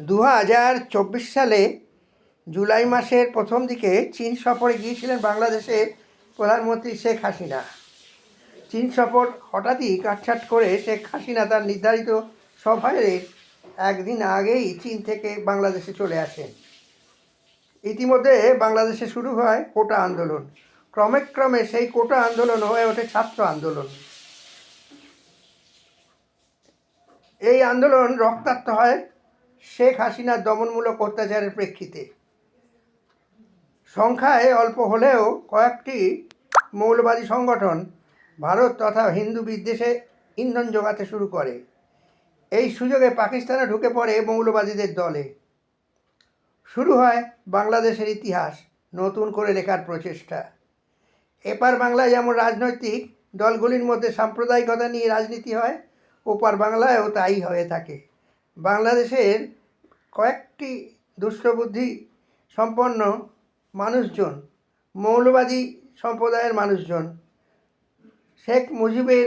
দু হাজার চব্বিশ সালে জুলাই মাসের প্রথম দিকে চীন সফরে গিয়েছিলেন বাংলাদেশের প্রধানমন্ত্রী শেখ হাসিনা। চীন সফর হঠাৎই কাটছাট করে শেখ হাসিনা তার নির্ধারিত সফরের একদিন আগেই চীন থেকে বাংলাদেশে চলে আসেন। ইতিমধ্যে বাংলাদেশে শুরু হয় কোটা আন্দোলন। ক্রমে ক্রমে সেই কোটা আন্দোলন হয়ে ওঠে ছাত্র আন্দোলন। এই আন্দোলন রক্তাক্ত হয় শেখ হাসিনার দমনমূলক অত্যাচারের প্রেক্ষিতে। সংখ্যায় অল্প হলেও কয়েকটি মৌলবাদী সংগঠন ভারত তথা হিন্দু বিদ্বেষে ইন্ধন যোগাতে শুরু করে। এই সুযোগে পাকিস্তানে ঢুকে পড়ে মৌলবাদীদের দলে। শুরু হয় বাংলাদেশের ইতিহাস নতুন করে লেখার প্রচেষ্টা। এপার বাংলায় যেমন রাজনৈতিক দলগুলির মধ্যে সাম্প্রদায়িকতা নিয়ে রাজনীতি হয়, ওপার বাংলায়ও তাই হয়ে থাকে। বাংলাদেশের কয়েকটি দুষ্টবুদ্ধি সম্পন্ন মানুষজন, মৌলবাদী সম্প্রদায়ের মানুষজন। শেখ মুজিবের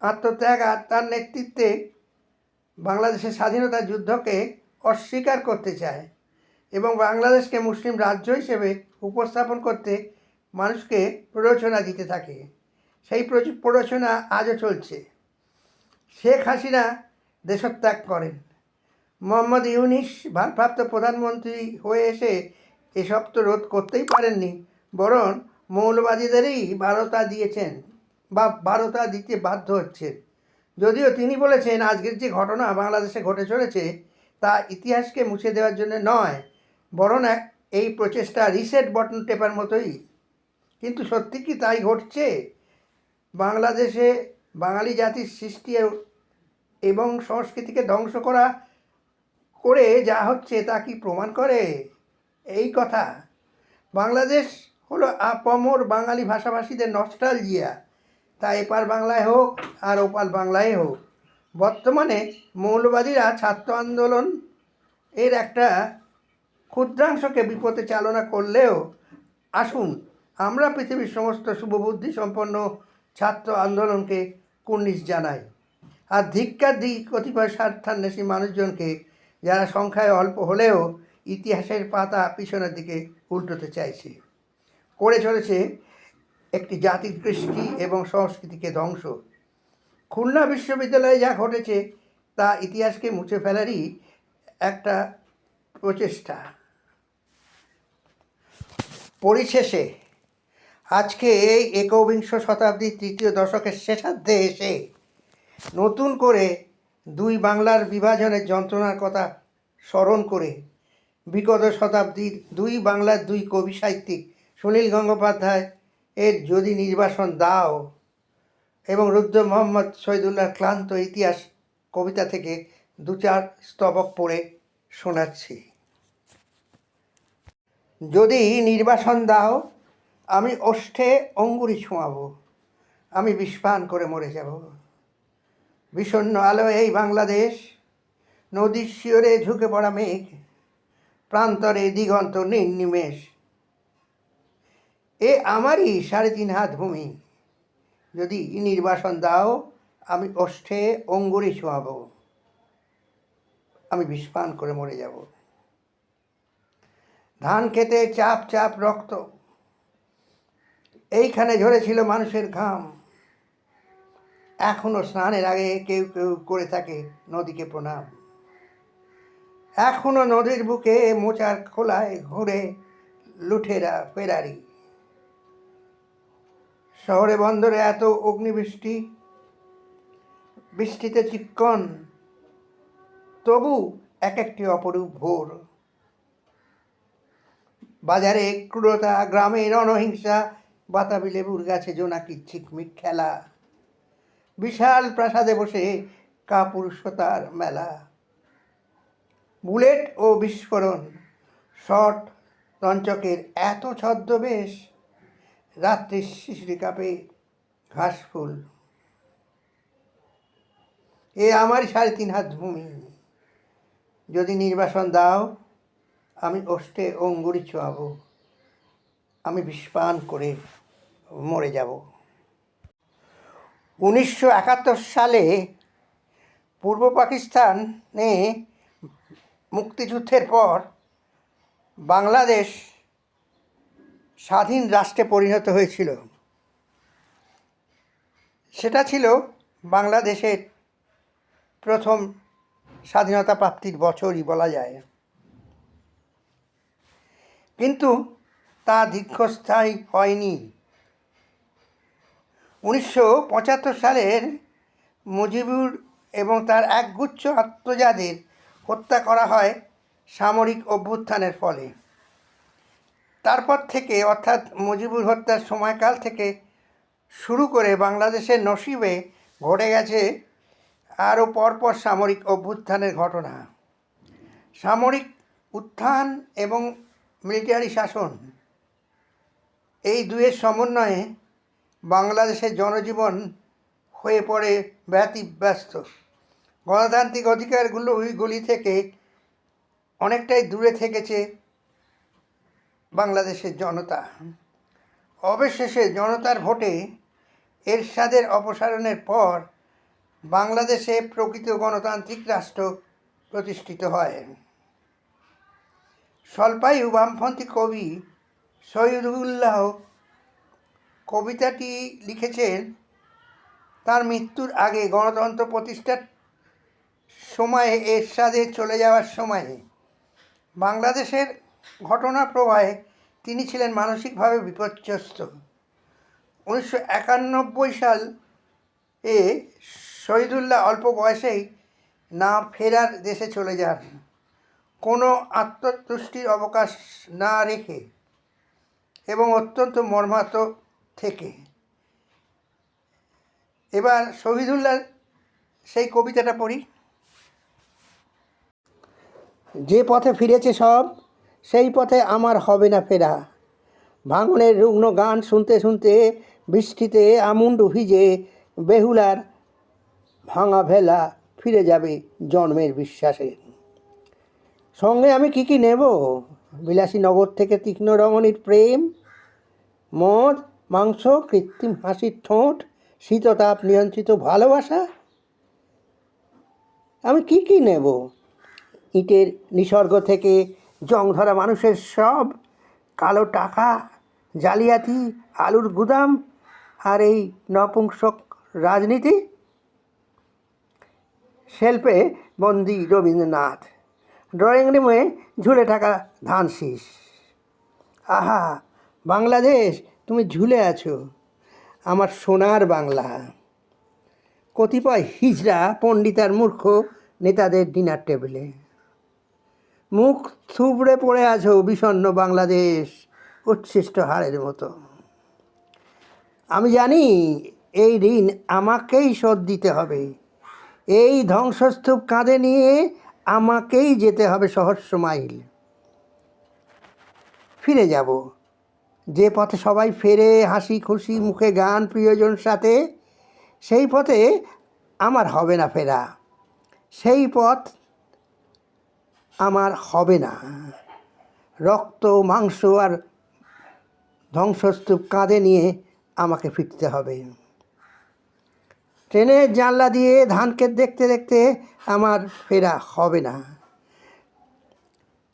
আত্মত্যাগ আর তার নেতৃত্বে বাংলাদেশের স্বাধীনতা যুদ্ধকে অস্বীকার করতে চায় এবং বাংলাদেশকে মুসলিম রাজ্য হিসেবে উপস্থাপন করতে মানুষকে প্ররোচনা দিতে থাকে। সেই প্ররোচনা আজও চলছে। শেখ হাসিনা দেশত্যাগ করেন। মোহাম্মদ ইউনিস, ভারপ্রাপ্ত প্রধানমন্ত্রী হয়ে এসে এসব তো রোধ করতেই পারেননি, বরং মৌলবাদীদেরই বারতা দিয়েছেন বা বারতা দিতে বাধ্য হচ্ছেন। যদিও তিনি বলেছেন, আজকের যে ঘটনা বাংলাদেশে ঘটে চলেছে, তা ইতিহাসকে মুছে দেওয়ার জন্য নয়, বরং এক- এই প্রচেষ্টা রিসেট বটন টেপার মতোই। কিন্তু সত্যি কি তাই ঘটছে? বাংলাদেশে বাঙালি জাতির সৃষ্টি এবং সংস্কৃতিকে ধ্বংস করা করে যা হচ্ছে তা কি প্রমাণ করে? এই কথা। বাংলাদেশ হলো আপামর বাঙালি ভাষাভাষীদের নস্টালজিয়া। তা এপার বাংলায় হোক আর ওপার বাংলায় হোক। বর্তমানে মৌলবাদীরা ছাত্র আন্দোলন এর একটা ক্ষুদ্রাংশকে বিপথে চালনা করলেও, আসুন আমরা পৃথিবীর সমস্ত শুভবুদ্ধি সম্পন্ন ছাত্র আন্দোলনকে কুর্নিশ জানাই। আর ধিক্কার দিই কতিপয় স্বার্থান্বেষী মানুষজনকে যারা সংখ্যায় অল্প হলেও ইতিহাসের পাতা পিছনের দিকে উল্টোতে চাইছে। করে চলেছে একটি জাতির কৃষ্টি এবং সংস্কৃতিকে ধ্বংস। খুলনা বিশ্ববিদ্যালয়ে যা ঘটেছে, তা ইতিহাসকে মুছে ফেলারই একটা প্রচেষ্টা। পরিশেষে, আজকে এই একবিংশ শতাব্দীর তৃতীয় দশকের শেষার্ধে এসে নতুন করে দুই বাংলার বিভাজনের যন্ত্রণার কথা স্মরণ করে বিগত শতাব্দীর দুই বাংলার দুই কবি সাহিত্যিক সুনীল গঙ্গোপাধ্যায় এর যদি নির্বাসন দাও এবং রুদ্র মোহাম্মদ শহীদুল্লাহ ক্লান্ত ইতিহাস কবিতা থেকে দু চার স্তবক পড়ে শোনাচ্ছি। যদি নির্বাসন দাও, আমি ওষ্ঠে অঙ্গুরি ছোঁয়াবো, আমি বিষপান করে মরে যাব। বিষণ্ণ আলো এই বাংলাদেশ, নদীর শিওরে ঝুঁকে পড়া মেঘ, প্রান্তরে দিগন্ত নির্নিমেষ এ আমারই সাড়ে তিন হাত ভূমি। যদি নির্বাসন দাও, আমি ওষ্ঠে অঙ্গুরি ছোঁয়াবো আমি বিষপান করে মরে যাব। ধান খেতে চাপ চাপ রক্ত। এইখানে ঝরেছিল মানুষের ঘাম। এখনও স্নানের আগে কেউ কেউ করে থাকে নদীকে প্রণাম। এখনও নদীর বুকে মোচার খোলায় ঘুরে লুঠেরা ফেরারি। শহরে বন্দরে এত অগ্নিবৃষ্টি, বৃষ্টিতে চিক্কন, তবু এক একটি অপরূপ ভোর। বাজারে ক্রূরতা, গ্রামে রণহিংসা, বাতাবি লেবুর গাছে জোনাকি ছিকমিক খেলা। বিশাল প্রাসাদে বসে কাপুরুষতার মেলা। বুলেট ও বিস্ফোরণ, শট তঞ্চকের এত ছদ্মবেশ, রাত্রির শিশিরি কাপে ঘাস ফুল এ আমার সাড়ে তিন হাত ভূমি। যদি নির্বাসন দাও, আমি ওষ্ঠে অঙ্গুরি ছোঁয়াবো। আমি বিষপান করে মরে যাব। উনিশশো একাত্তর সালে পূর্ব পাকিস্তানে মুক্তিযুদ্ধের পর বাংলাদেশ স্বাধীন রাষ্ট্রে পরিণত হয়েছিল। সেটা ছিল বাংলাদেশের প্রথম স্বাধীনতা প্রাপ্তির বছরই বলা যায়। কিন্তু তা দীর্ঘস্থায়ী হয়নি। উনিশশো পঁচাত্তর সালের মুজিবুর এবং তার একগুচ্ছ আত্মজাদের হত্যা করা হয় সামরিক অভ্যুত্থানের ফলে। তারপর থেকে অর্থাৎ মুজিবুর হত্যার সময়কাল থেকে শুরু করে বাংলাদেশের নসিবে ঘটে গেছে আরও পরপর সামরিক অভ্যুত্থানের ঘটনা। সামরিক উত্থান এবং মিলিটারি শাসন এই দুয়ের সমন্বয়ে বাংলাদেশের জনজীবন হয়ে পড়ে ব্যতিব্যস্ত। গণতান্ত্রিক অধিকারগুলো ওইগুলি থেকে অনেকটাই দূরে থেকেছে বাংলাদেশের জনতা। অবশেষে জনতার ভোটে এরশাদের অপসারণের পর বাংলাদেশে প্রকৃত গণতান্ত্রিক রাষ্ট্র প্রতিষ্ঠিত হয়। স্বল্পায়ু বামপন্থী কবি শহীদুল্লাহ কবিতাটি লিখেছেন তার মৃত্যুর আগে গণতন্ত্র প্রতিষ্ঠার সময়ে, এরশাদের চলে যাওয়ার সময়ে, বাংলাদেশের ঘটনা প্রবাহে তিনি ছিলেন মানসিকভাবে বিপর্যস্ত। উনিশশো একানব্বই সাল এ শহীদুল্লাহ অল্প বয়সেই না ফেরার দেশে চলে যান। কোনো আত্মতুষ্টির অবকাশ না রেখে এবং অত্যন্ত মর্মাহত থেকে। এবার শহীদুল্লাহ সেই কবিতাটা পড়ি। যে পথে ফিরেছে সব, সেই পথে আমার হবে না ফেরা। ভাঙনের রুগ্ন গান শুনতে শুনতে বৃষ্টিতে আমুন্ডু ভিজে বেহুলার ভাঙা ভেলা ফিরে যাবে জন্মের বিশ্বাসে। সঙ্গে আমি কি কি নেব? বিলাসী নগর থেকে তীক্ষ্ণ রমণীর প্রেম, মদ মাংস, কৃত্রিম হাসির ঠোঁট, শীততাপ নিয়ন্ত্রিত ভালোবাসা? আমি কি কি নেব? ইটের নিসর্গ থেকে জং ধরা মানুষের সব, কালো টাকা, জালিয়াতি, আলুর গুদাম আর এই নপুংসক রাজনীতি? শিল্পে বন্দি রবীন্দ্রনাথ, ড্রয়িং রুমে ঝুলে থাকা ধান শীষ আহা, বাংলাদেশ তুমি ঝুলে আছো। আমার সোনার বাংলা। কতিপয় হিজড়া, পণ্ডিতার মূর্খ নেতাদের ডিনার টেবিলে মুখ থুবড়ে পড়ে আছো বিষণ্ণ বাংলাদেশ উচ্ছিষ্ট হারের মতো। আমি জানি এই ঋণ আমাকেই শোধ দিতে হবে। এই ধ্বংসস্তূপ কাঁধে নিয়ে আমাকেই যেতে হবে সহস্র মাইল। ফিরে যাব। যে পথে সবাই ফেরে, হাসি খুশি, মুখে গান প্রিয়জন সাথে, সেই পথে আমার হবে না ফেরা। সেই পথ আমার হবে না। রক্ত, মাংস আর ধ্বংসস্তূপ কাঁধে নিয়ে আমাকে ফিরতে হবে। ট্রেনের জানলা দিয়ে ধানকে দেখতে দেখতে আমার ফেরা হবে না।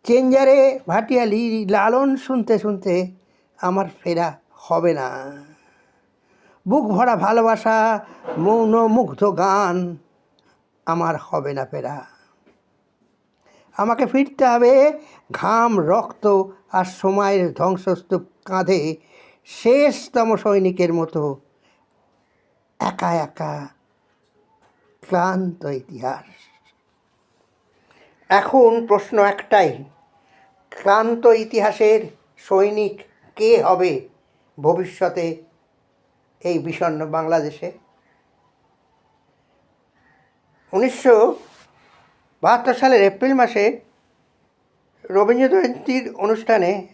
চেঞ্জারে ভাটিয়ালি লালন শুনতে শুনতে আমার ফেরা হবে না। বুক ভরা ভালোবাসা, মৌন মুগ্ধ গান আমার হবে না ফেরা। আমাকে ফিরতে হবে ঘাম, রক্ত আর সময়ের ধ্বংসস্তূপ কাঁধে শেষতম সৈনিকের মতো একা একা ক্লান্ত ইতিহাস। এখন প্রশ্ন একটাই, ক্লান্ত ইতিহাসের সৈনিক কে হবে ভবিষ্যতে এই বিষণ্ণ বাংলাদেশে? উনিশশো বাহাত্তর সালের এপ্রিল মাসে রবীন্দ্র জয়ন্তীর অনুষ্ঠানে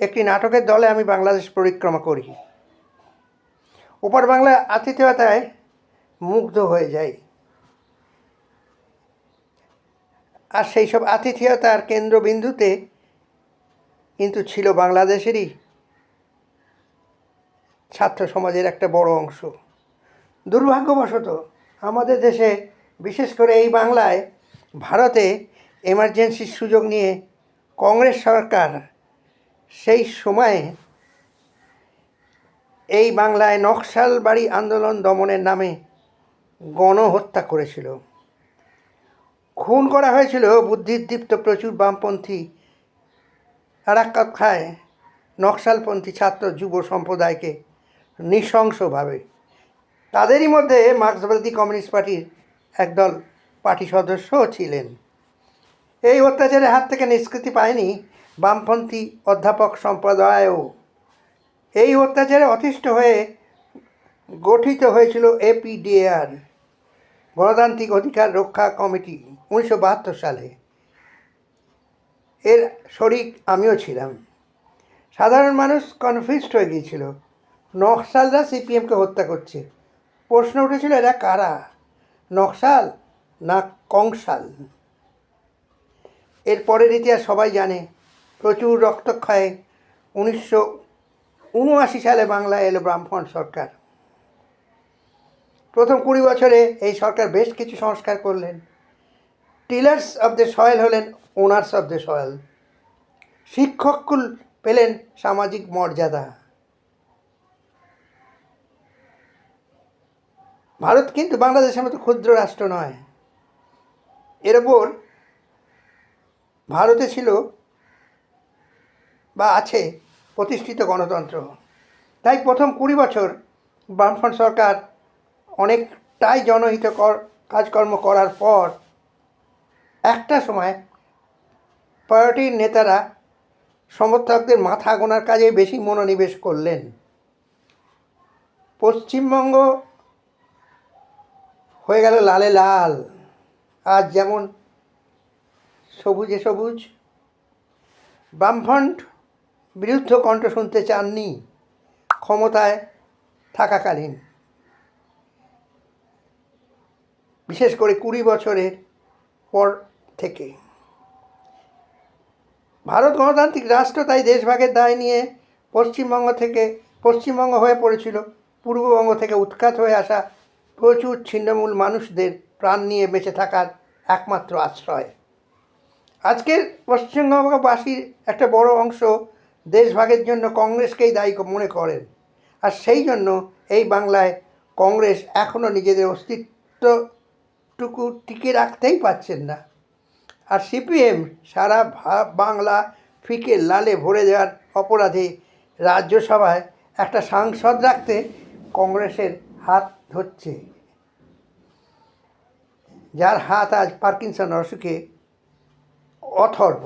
একটি নাটকের দলে আমি বাংলাদেশ পরিক্রমা করি। ওপার বাংলা আতিথেয়তায় মুগ্ধ হয়ে যাই। আর সেই সব আতিথেয়তার কেন্দ্রবিন্দুতে কিন্তু ছিল বাংলাদেশেরই ছাত্র সমাজের একটা বড় অংশ। দুর্ভাগ্যবশত আমাদের দেশে বিশেষ করে এই বাংলায় ভারতে এমার্জেন্সির সুযোগ নিয়ে কংগ্রেস সরকার সেই সময়ে এই বাংলায় নকশালবাড়ি আন্দোলন দমনের নামে গণহত্যা করেছিল। খুন করা হয়েছিল বুদ্ধিদীপ্ত প্রচুর বামপন্থী আরাক্কাত খায় নকশালপন্থী ছাত্র যুব সম্প্রদায়কে নৃশংসভাবে। তাদেরই মধ্যে মার্ক্সবাদী কমিউনিস্ট পার্টির একদল পার্টি সদস্যও ছিলেন। এই অত্যাচারের হাত থেকে নিষ্কৃতি পায়নি বামপন্থী অধ্যাপক সম্প্রদায়ও। এই অত্যাচারে অতিষ্ঠ হয়ে গঠিত হয়েছিল এপিডিআর গণতান্ত্রিক অধিকার রক্ষা কমিটি উনিশশো বাহাত্তর সালে। এর শরিক আমিও ছিলাম। সাধারণ মানুষ কনফিউজড হয়ে গিয়েছিল। নকশালরা সিপিএমকে হত্যা করছে। প্রশ্ন উঠেছিল, এরা কারা? নকশাল না কংসাল? এর পরের ইতিহাস সবাই জানে। প্রচুর রক্তক্ষয়ে উনিশশো উনআশি সালে বাংলায় এলো ব্রাহ্মণ সরকার। প্রথম কুড়ি বছরে এই সরকার বেশ কিছু সংস্কার করলেন। টিলার্স অব দ্য সয়েল হলেন ওনার্স অব দ্য সয়েল। শিক্ষককুল পেলেন সামাজিক মর্যাদা। ভারত কিন্তু বাংলাদেশের মতো ক্ষুদ্র রাষ্ট্র নয়। এর ওপর ভারতে ছিল বা আছে প্রতিষ্ঠিত গণতন্ত্র। তাই প্রথম কুড়ি বছর বামফ্রন্ট সরকার অনেকটাই জনহিত কর কাজকর্ম করার পর একটা সময় পার্টির নেতারা সমর্থকদের মাথা গোনার কাজে বেশি মনোনিবেশ করলেন। পশ্চিমবঙ্গ হয়ে গেল লালে লাল। আজ যেমন সবুজে সবুজ, বামফ্রন্ট বিরুদ্ধ কণ্ঠ শুনতে চাননি, ক্ষমতায় থাকাকালীন। বিশেষ করে কুড়ি বছরের পর থেকে। ভারত গণতান্ত্রিক রাষ্ট্র তাই দেশভাগের দায় নিয়ে পশ্চিমবঙ্গ থেকে, পশ্চিমবঙ্গ হয়ে পড়েছিল। পূর্ববঙ্গ থেকে উৎখাত হয়ে আসা প্রচুর ছিন্নমূল মানুষদের প্রাণ নিয়ে বেঁচে থাকার একমাত্র আশ্রয়। আজকের পশ্চিমবঙ্গবাসীর একটা বড় অংশ দেশভাগের জন্য কংগ্রেসকেই দায়ী মনে করেন। আর সেই জন্য এই বাংলায় কংগ্রেস এখনও নিজেদের অস্তিত্বটুকু টিকে রাখতেই পারছেন না। আর সিপিএম সারা বাংলা ফিকে লালে ভরে দেওয়ার অপরাধে রাজ্যসভায় একটা সাংসদ রাখতে কংগ্রেসের হাত ধরছে। যার হাত আজ পার্কিনসন অসুখে অথর্ব।